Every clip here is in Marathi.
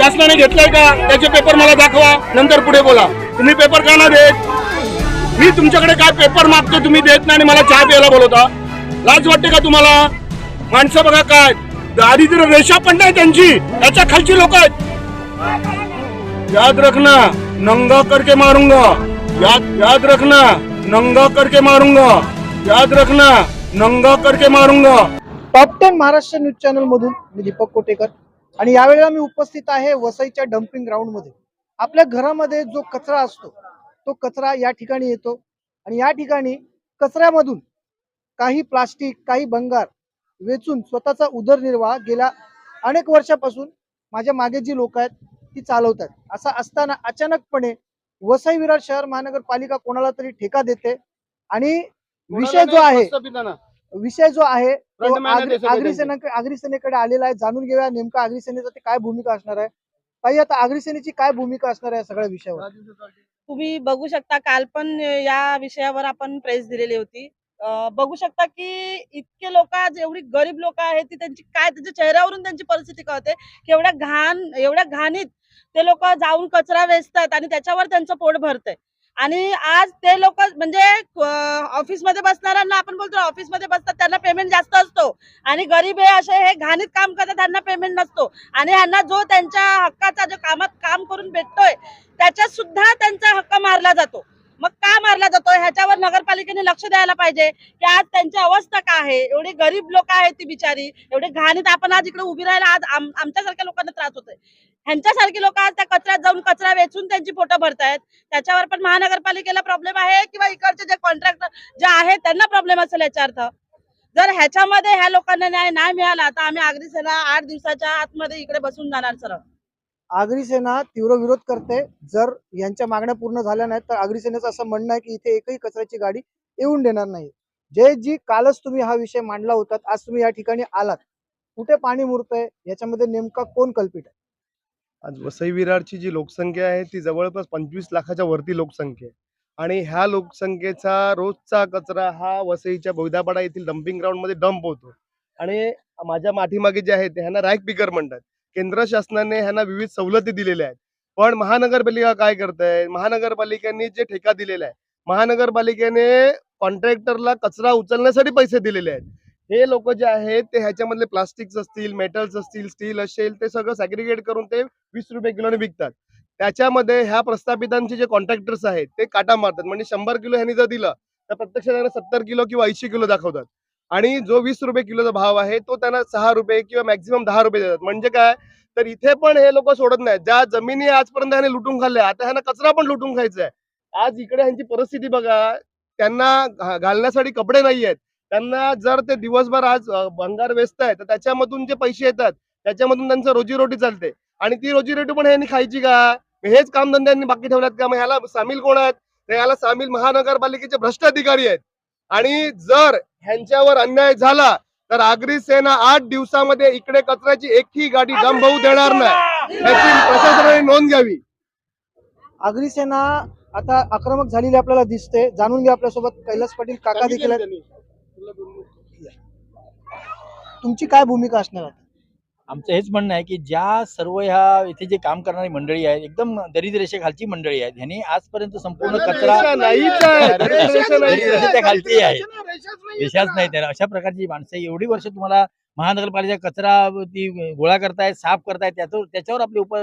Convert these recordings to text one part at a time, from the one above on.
शासनाने घेतलंय का? त्याचे पेपर मला दाखवा. नंतर पुढे बोला. तुम्ही पेपर का नाही देत? मी तुमच्याकडे काय पेपर मागतो तुम्ही देत नाही आणि मला चहा प्यायला बोलवता? लाज वाटते का तुम्हाला? माणसं बघा काय. दारिद्र रेषा पण नाही त्यांची त्याच्या खालची लोक आहेत. याद रखना नंगा करके मारूंगा. याद याद रखना नंगा करके मारूंगा. याद रखना नंगा करके मारूंगा. Top ten Maharashtra news channel मधून मी दीपक कोटेकर. आणि यावेळेला मी उपस्थित आहे वसईच्या डम्पिंग ग्राउंडमध्ये. आपल्या घरामध्ये जो कचरा असतो तो कचरा या ठिकाणी येतो आणि या ठिकाणी कचऱ्यामधून काही प्लास्टिक काही भंगार वेचून स्वतःचा उदरनिर्वाह गेल्या अनेक वर्षापासून माझ्या मागे जी लोक आहेत ती चालवतात. असं असताना अचानकपणे वसई विरार शहर महानगरपालिका कोणाला तरी ठेका देते आणि विषय जो आहे विषय जो आहे तो Front man आहे आगरी ते सगळे आगरी सेना आगरी सेनेकडे आलेला आहे. जाणून घेऊया नेमका आगरी सेनेचा ते काय भूमिका असणार आहे. ताई आता आगरी सेनेची काय भूमिका असणार आहे या सगळ्या विषयावर? तुम्ही बघू शकता काल पण या विषयावर आपण प्रेस दिलेली होती. बघू शकता की इतके लोक आज एवढी गरीब लोक आहेत ती त्यांची काय त्यांच्या चेहऱ्यावरून त्यांची परिस्थिती कळते. की एवढ्या घाण एवढ्या घाणीत ते लोक जाऊन कचरा वेचतात आणि त्याच्यावर त्यांचं पोट भरतंय. आणि आज ते लोक म्हणजे ऑफिसमध्ये बसणाऱ्यांना आपण बोलतो ऑफिसमध्ये बसतात त्यांना पेमेंट जास्त असतो. आणि गरीब हे असे हे घाणीत काम करतात त्यांना पेमेंट नसतो. आणि ह्यांना जो त्यांच्या हक्काचा जो कामात काम करून भेटतोय त्याच्यात सुद्धा त्यांचा हक्क मारला जातो. मग का मारला जातो? ह्याच्यावर नगरपालिकेने लक्ष द्यायला पाहिजे की आज त्यांची अवस्था काय आहे? एवढी गरीब लोक आहेत ती बिचारी. एवढी घाणीत आपण आज इकडे उभी राहायला आज आमच्यासारख्या लोकांना त्रास होतोय. ह्यांच्यासारखी लोक आज त्या कचऱ्यात जाऊन कचरा वेचून त्यांची पोटं भरतायत. त्याच्यावर पण महानगरपालिकेला प्रॉब्लेम आहे किंवा इकडचे जे कॉन्ट्रॅक्टर जे आहेत त्यांना प्रॉब्लेम असेल याच्या अर्थ. जर ह्याच्यामध्ये ह्या लोकांना न्याय नाही मिळाला तर आम्ही आगरी सेना आठ दिवसाच्या आतमध्ये इकडे बसून जाणार सर आगरी सेना तीव्र विरोध करते. जर यांच्या मागण्या पूर्ण झाल्या नाहीत तर आगरी सेनेचं असं म्हणणं आहे की इथे एकही कचऱ्याची गाडी येऊन देणार नाही. जे जी कालच तुम्ही हा विषय मांडला होता आज तुम्ही या ठिकाणी आलात. कुठे पाणी मुरतंय याच्यामध्ये नेमका कोण कल्पित आहे? आज वसई विरारची जी लोकसंख्या आहे ती जवळपास पंचवीस लाखाच्या वरती लोकसंख्या आहे. आणि ह्या लोकसंख्येचा रोजचा कचरा हा वसईच्या बोयदापाडा येथील डम्पिंग ग्राउंडमध्ये डंप होतो. आणि माझ्या माठीमागे जे आहेत ह्यांना रॅक पिकर म्हणतात. केंद्र शासनाने ह्यांना विविध सवलती दिलेल्या आहेत. पण महानगरपालिका काय करत आहे महानगरपालिकेने जे ठेका दिलेला आहे महानगरपालिकेने कॉन्ट्रॅक्टरला कचरा उचलण्यासाठी पैसे दिलेले आहेत. हे लोक जे आहेत ते ह्याच्यामधले प्लास्टिक्स असतील मेटल्स असतील स्टील असेल ते सगळं सॅग्रिगेट करून ते वीस रुपये किलोने विकतात. त्याच्यामध्ये ह्या प्रस्थापितांचे जे कॉन्ट्रॅक्टर्स आहेत ते काटा मारतात. म्हणजे शंभर किलो ह्यांनी जर दिलं तर प्रत्यक्ष त्यांना सत्तर किलो किंवा ऐंशी किलो दाखवतात. आणि जो वीस रुपये किलोचा भाव आहे तो त्यांना सहा रुपये किंवा मॅक्झिमम दहा रुपये देतात. म्हणजे काय? तर इथे पण हे लोक सोडत नाहीत. ज्या जमिनी आजपर्यंत ह्याने लुटून खाल्ल्या आता ह्यांना कचरा पण लुटून खायचा आहे आज इकडे ह्यांची परिस्थिती बघा त्यांना घालण्यासाठी कपडे नाही आहेत त्यांना जर ते दिवसभर आज भंगार वेचतायत तर त्याच्यामधून जे पैसे येतात त्याच्यामधून त्यांचं रोजीरोटी चालते. आणि ती रोजीरोटी पण ह्यांनी खायची का? हेच कामधंदे यांनी बाकी ठेवल्यात का? मग ह्याला सामील कोण आहेत? तर याला सामील महानगरपालिकेचे भ्रष्ट अधिकारी आहेत. आणि जर ह्यांच्यावर अन्याय झाला तर आगरी सेना आठ दिवसामध्ये इकडे कचऱ्याची एकही गाडी डंप होऊ देणार नाही. याची प्रशासनाने नोंद घ्यावी. आगरी सेना आता आक्रमक झालेली आपल्याला दिसते. जाणून घ्या आपल्यासोबत. कैलास पाटील काका देखील आहेत. तुमची काय भूमिका असणार आहे आमचं हेच म्हणणं आहे की ज्या सर्व ह्या इथे जे काम करणारी मंडळी आहेत एकदम दरिद्रेषेखालची मंडळी आहेत ह्यांनी आजपर्यंत संपूर्ण कचरा नाहीच आहे. रेषा नाहीच आहे. दरिद्रेषेच्या खालची आहे. देशाच नाही त्याला अशा प्रकारची माणसं एवढी वर्ष तुम्हाला महानगरपालिका कचरा ती गोळा करतायत साफ करतायत त्याच्यावर त्याच्यावर आपली उप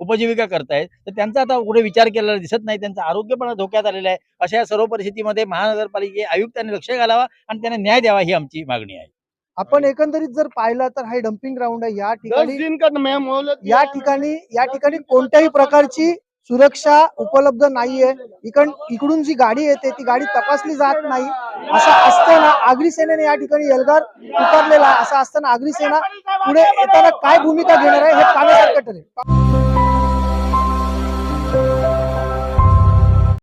उपजीविका करतायत तर त्यांचा आता पुढे विचार केलेला दिसत नाही. त्यांचं आरोग्य पण धोक्यात आलेलं आहे. अशा या सर्व परिस्थितीमध्ये महानगरपालिके आयुक्तांनी लक्ष घालावा आणि त्यांना न्याय द्यावा ही आमची मागणी आहे. आपण एकंदरीत जर पाहिलं तर हा डम्पिंग ग्राउंड आहे. या ठिकाणी या. ठिकाणी या ठिकाणी कोणत्याही प्रकारची सुरक्षा उपलब्ध नाहीये. इकड इकडून जी गाडी येते ती गाडी तपासली जात नाही. असं असताना आगरी सेनेने या ठिकाणी एल्गार पुकारलेला आहे. असं असताना आगरी सेना पुढे येताना काय भूमिका घेणार आहे हे पाहण्यासारखं ठरेल.